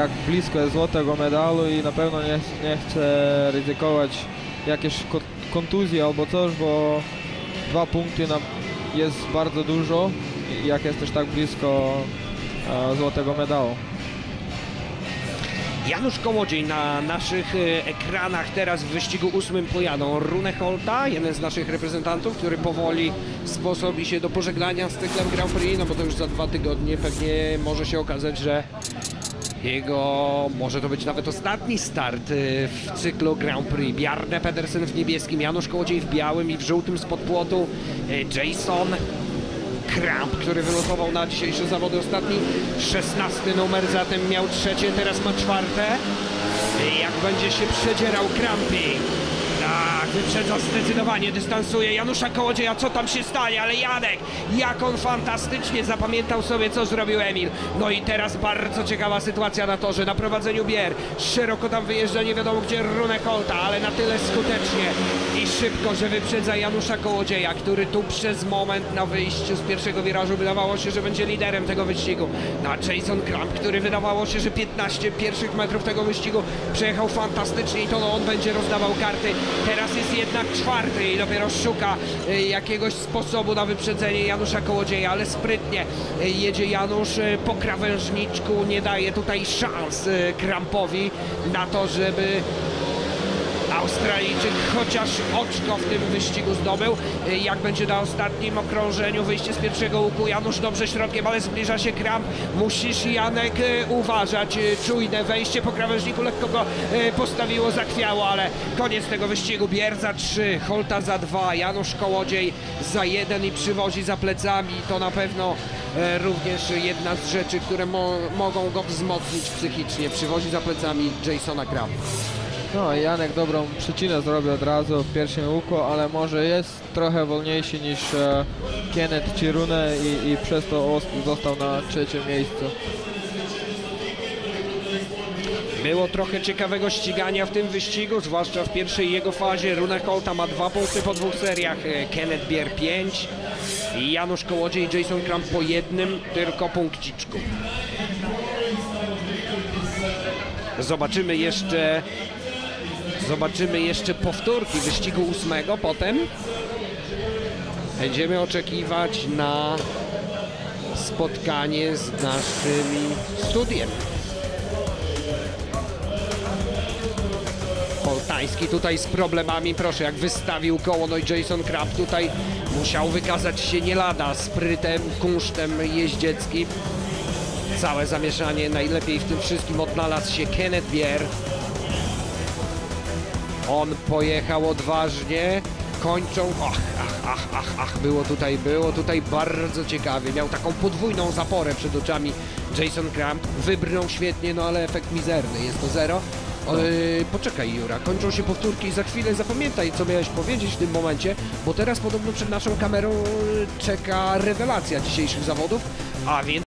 jak blisko jest złotego medalu i na pewno nie, nie chcę ryzykować jakieś ko- kontuzje albo coś, bo dwa punkty na, jest bardzo dużo, jak jesteś tak blisko e, złotego medalu. Janusz Kołodziej na naszych e, ekranach teraz w wyścigu ósmym pojadą Rune Holta, jeden z naszych reprezentantów, który powoli sposobi się do pożegnania z cyklem Grand Prix, no bo to już za dwa tygodnie pewnie może się okazać, że jego, może to być nawet ostatni start e, w cyklu Grand Prix. Bjarne Pedersen w niebieskim, Janusz Kołodziej w białym i w żółtym spod płotu, e, Jason Kramp, który wylosował na dzisiejsze zawody ostatni 16 numer, zatem miał trzecie, teraz ma czwarte. Jak będzie się przedzierał Krampi. Wyprzedza zdecydowanie, dystansuje Janusza Kołodzieja, co tam się stanie, ale Janek, jak on fantastycznie zapamiętał sobie, co zrobił Emil. No i teraz bardzo ciekawa sytuacja na torze, na prowadzeniu Bier. Szeroko tam wyjeżdża, nie wiadomo gdzie Rune Kolta, ale na tyle skutecznie i szybko, że wyprzedza Janusza Kołodzieja, który tu przez moment na wyjściu z pierwszego wirażu wydawało się, że będzie liderem tego wyścigu. Na Jason Kramp, który wydawało się, że 15 pierwszych metrów tego wyścigu przejechał fantastycznie i to no, on będzie rozdawał karty. Teraz jest jednak czwarty i dopiero szuka y, jakiegoś sposobu na wyprzedzenie Janusza Kołodzieja, ale sprytnie y, jedzie Janusz y, po krawężniczku, nie daje tutaj szans Krampowi na to, żeby Australijczyk chociaż oczko w tym wyścigu zdobył. Jak będzie na ostatnim okrążeniu wyjście z pierwszego łuku, Janusz dobrze środkiem, ale zbliża się Kramp. Musisz Janek y, uważać, y, czujne wejście po krawężniku, lekko go y, postawiło, zachwiało, ale koniec tego wyścigu. Bier za 3, Holta za 2, Janusz Kołodziej za 1 i przywozi za plecami. To na pewno e, również jedna z rzeczy, które mo mogą go wzmocnić psychicznie. Przywozi za plecami Jasona Krampa. No Janek dobrą przycinę zrobił od razu w pierwszym łuku, ale może jest trochę wolniejszy niż e, Kenneth czy Rune i, i przez to os- został na trzecim miejscu. Było trochę ciekawego ścigania w tym wyścigu, zwłaszcza w pierwszej jego fazie. Rune Kolta ma dwa punkty po dwóch seriach, e, Kenneth Bier 5 i Janusz Kołodziej i Jason Kramp po jednym tylko punkciczku. Zobaczymy jeszcze zobaczymy jeszcze powtórki wyścigu ósmego, potem będziemy oczekiwać na spotkanie z naszymi studiem. Poltański tutaj z problemami, proszę, jak wystawił koło, no i Jason Kraft tutaj musiał wykazać się nie lada sprytem, kunsztem jeździeckim. Całe zamieszanie, najlepiej w tym wszystkim odnalazł się Kenneth Bier. On pojechał odważnie, kończą, ach, ach, ach, ach, ach, było tutaj, było tutaj bardzo ciekawie. Miał taką podwójną zaporę przed oczami Jason Kramp, wybrnął świetnie, no ale efekt mizerny, jest to zero. O, yy, poczekaj Jura, kończą się powtórki. I za chwilę zapamiętaj, co miałeś powiedzieć w tym momencie, bo teraz podobno przed naszą kamerą czeka rewelacja dzisiejszych zawodów, a więc